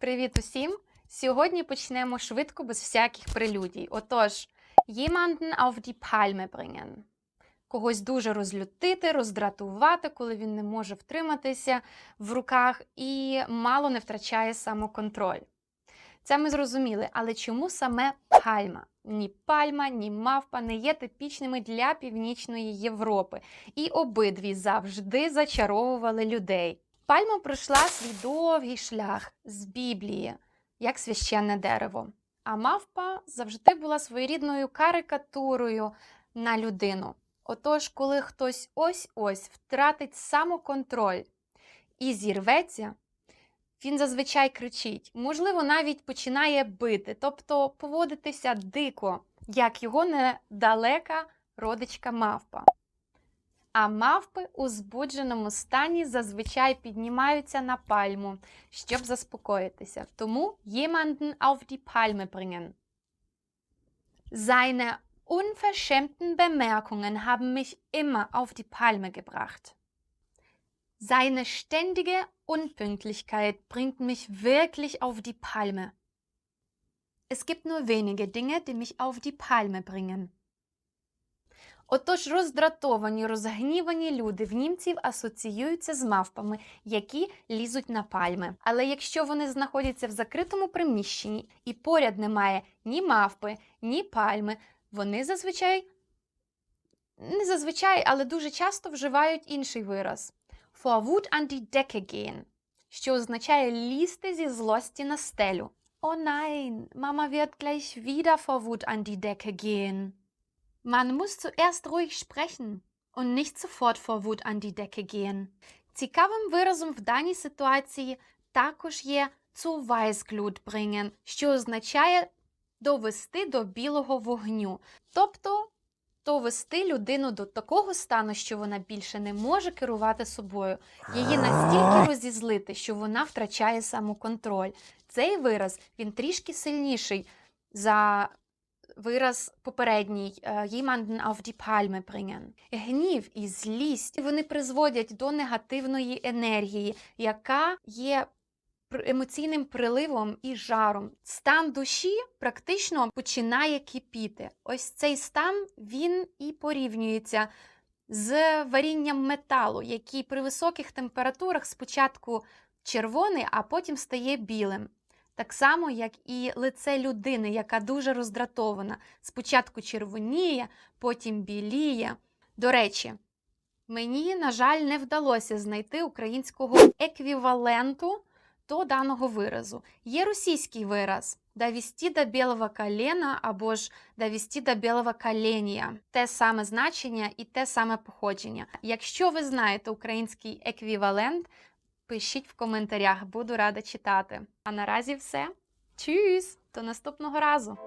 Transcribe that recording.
Привіт усім! Сьогодні почнемо швидко без всяких прелюдій. Отож, jemanden auf die Palme bringen. Когось дуже розлютити, роздратувати, коли він не може втриматися в руках і мало не втрачає самоконтроль. Це ми зрозуміли, але чому саме пальма? Ні пальма, ні мавпа не є типічними для Північної Європи, і обидві завжди зачаровували людей. Пальма пройшла свій довгий шлях з Біблії, як священне дерево. А мавпа завжди була своєрідною карикатурою на людину. Отож, коли хтось ось-ось втратить самоконтроль і зірветься, він зазвичай кричить, можливо, навіть починає бити, тобто поводитися дико, як його недалека родичка мавпа. А мавпи у збудженому стані зазвичай піднімаються на пальму, щоб заспокоїтися. Тому jemanden auf die Palme bringen. Seine unverschämten Bemerkungen haben mich immer auf die Palme gebracht. Seine ständige Unpünktlichkeit bringt mich wirklich auf die Palme. Es gibt nur wenige Dinge, die mich auf die Palme bringen. Отож, роздратовані, розгнівані люди в німців асоціюються з мавпами, які лізуть на пальми. Але якщо вони знаходяться в закритому приміщенні і поряд немає ні мавпи, ні пальми, вони зазвичай не зазвичай, але дуже часто вживають інший вираз vor Wut an що означає лізти зі злості на стелю. Oh nein, Mama wird gleich wieder vor. Man muss zuerst ruhig sprechen und nicht sofort vor Wut an die Decke gehen. Цікавим виразом в даній ситуації також є zu Weißglut bringen, що означає довести до білого вогню. Тобто довести людину до такого стану, що вона більше не може керувати собою. Її настільки розізлити, що вона втрачає самоконтроль. Цей вираз він трішки сильніший за вираз попередній е, jemanden auf die Palme bringen. Гнів і злість вони призводять до негативної енергії, яка є емоційним приливом і жаром. Стан душі практично починає кипіти. Ось цей стан він і порівнюється з варінням металу, який при високих температурах спочатку червоний, а потім стає білим. Так само, як і лице людини, яка дуже роздратована. Спочатку червоніє, потім біліє. До речі, мені, на жаль, не вдалося знайти українського еквіваленту до даного виразу. Є російський вираз «довести до білого колена» або ж «довести до білого коленя». Те саме значення і те саме походження. Якщо ви знаєте український еквівалент, пишіть в коментарях, буду рада читати. А наразі все. Чус! До наступного разу!